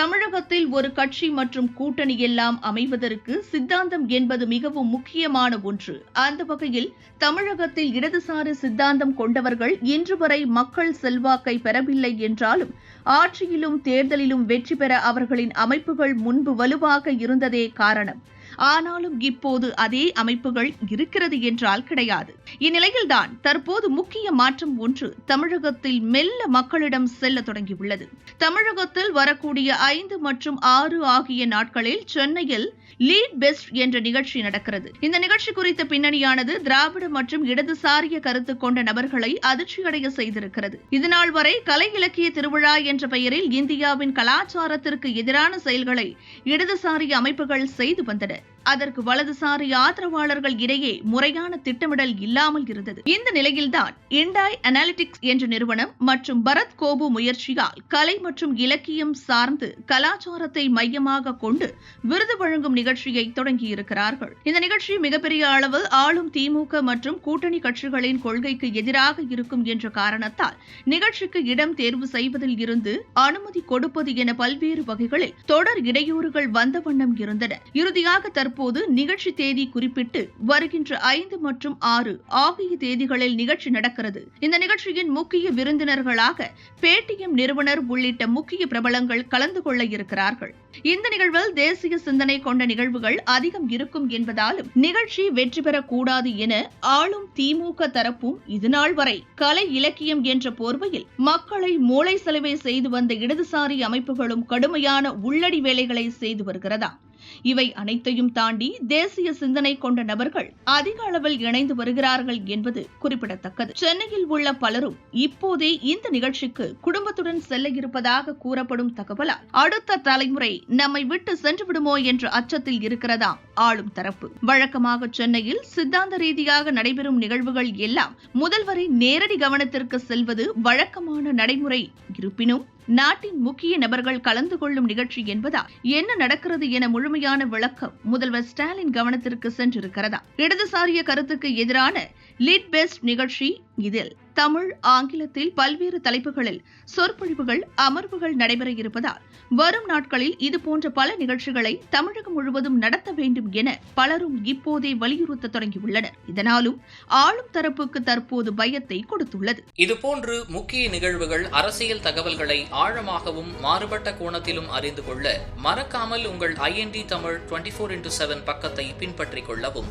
தமிழகத்தில் ஒரு கட்சி மற்றும் கூட்டணி எல்லாம் அமைவதற்கு சித்தாந்தம் என்பது மிகவும் முக்கியமான ஒன்று. அந்த வகையில் தமிழகத்தில் இடதுசாரி சித்தாந்தம் கொண்டவர்கள் இன்று வரை மக்கள் செல்வாக்கை பெறவில்லை என்றாலும் ஆட்சியிலும் தேர்தலிலும் வெற்றி பெற அவர்களின் அமைப்புகள் முன்பு வலுவாக இருந்ததே காரணம். ஆனாலும் இப்போது அதே அமைப்புகள் இருக்கிறது என்றால் கிடையாது. இந்நிலையில்தான் தற்போது முக்கிய மாற்றம் ஒன்று தமிழகத்தில் மெல்ல மக்களிடம் செல்ல தொடங்கியுள்ளது. தமிழகத்தில் வரக்கூடிய ஐந்து மற்றும் ஆறு ஆகிய நாட்களில் சென்னையில் லீட் பெஸ்ட் என்ற நிகழ்ச்சி நடக்கிறது. இந்த நிகழ்ச்சி குறித்த பின்னணியானது திராவிட மற்றும் இடதுசாரிய கருத்து கொண்ட நபர்களை அதிர்ச்சியடைய செய்திருக்கிறது. இதுநாள் வரை கலை இலக்கிய திருவிழா என்ற பெயரில் இந்தியாவின் கலாச்சாரத்திற்கு எதிரான செயல்களை இடதுசாரி அமைப்புகள் செய்து வந்தன. it. அதற்கு வலதுசாரி ஆதரவாளர்கள் இடையே முறையான திட்டமிடல் இல்லாமல் இருந்தது. இந்த நிலையில்தான் இண்டாய் அனாலிட்டிக்ஸ் என்ற நிறுவனம் மற்றும் பரத் கோபு முயற்சியால் கலை மற்றும் இலக்கியம் சார்ந்து கலாச்சாரத்தை மையமாக கொண்டு விருது வழங்கும் நிகழ்ச்சியை தொடங்கியிருக்கிறார்கள். இந்த நிகழ்ச்சி மிகப்பெரிய அளவு ஆளும் திமுக மற்றும் கூட்டணி கட்சிகளின் கொள்கைக்கு எதிராக இருக்கும் என்ற காரணத்தால் நிகழ்ச்சிக்கு இடம் தேர்வு செய்வதில் இருந்து அனுமதி கொடுப்பது என பல்வேறு வகைகளில் தொடர் இடையூறுகள் வந்த வண்ணம் இருந்தன. இறுதியாக தற்போது தற்போது நிகழ்ச்சி தேதி குறிப்பிட்டு வருகின்ற ஐந்து மற்றும் ஆறு ஆகிய தேதிகளில் நிகழ்ச்சி நடக்கிறது. இந்த நிகழ்ச்சியின் முக்கிய விருந்தினர்களாக பேடிஎம் நிறுவனர் உள்ளிட்ட முக்கிய பிரபலங்கள் கலந்து கொள்ள இருக்கிறார்கள். இந்த நிகழ்வில் தேசிய சிந்தனை கொண்ட நிகழ்வுகள் அதிகம் இருக்கும் என்பதாலும் நிகழ்ச்சி வெற்றி பெறக்கூடாது என ஆளும் திமுக தரப்பும் இதுநாள் வரை கலை இலக்கியம் என்ற போர்வையில் மக்களை மூளை செலவை செய்து வந்த இடதுசாரி அமைப்புகளும் கடுமையான உள்ளடி வேலைகளை செய்து வருகிறதா? இவை அனைத்தையும் தாண்டி தேசிய சிந்தனை கொண்ட நபர்கள் அதிக அளவில் இணைந்து வருகிறார்கள் என்பது குறிப்பிடத்தக்கது. சென்னையில் உள்ள பலரும் இப்போதே இந்த நிகழ்ச்சிக்கு குடும்பத்துடன் செல்ல இருப்பதாக கூறப்படும் தகவலால் அடுத்த தலைமுறை நம்மை விட்டு சென்று விடுமோ என்ற அச்சத்தில் இருக்கிறதாம் ஆளும் தரப்பு. வழக்கமாக சென்னையில் சித்தாந்த ரீதியாக நடைபெறும் நிகழ்வுகள் எல்லாம் முதல்வரின் நேரடி கவனத்திற்கு செல்வது வழக்கமான நடைமுறை இருப்பினும் நாட்டின் முக்கிய நபர்கள் கலந்து கொள்ளும் நிகழ்ச்சி என்பதால் என்ன நடக்கிறது என முழுமையான விளக்கம் முதல்வர் ஸ்டாலின் கவனத்திற்கு சென்றிருக்கிறதா? இடதுசாரிய கருத்துக்கு எதிரான லீட் பெஸ்ட் நிகழ்ச்சி இதில் தமிழ் ஆங்கிலத்தில் பல்வேறு தலைப்புகளில் சொற்பொழிவுகள் அமர்வுகள் நடைபெற இருப்பதால் வரும் நாட்களில் இதுபோன்ற பல நிகழ்ச்சிகளை தமிழகம் முழுவதும் நடத்த வேண்டும் என பலரும் இப்போதே வலியுறுத்த தொடங்கியுள்ளனர். இதனாலும் ஆளும் தரப்புக்கு தற்போது பயத்தை கொடுத்துள்ளது. இதுபோன்று முக்கிய நிகழ்வுகள் அரசியல் தகவல்களை ஆழமாகவும் மாறுபட்ட கோணத்திலும் அறிந்து கொள்ள மறக்காமல் உங்கள் IND Tamil twenty four into seven பக்கத்தை பின்பற்றிக் கொள்ளவும்.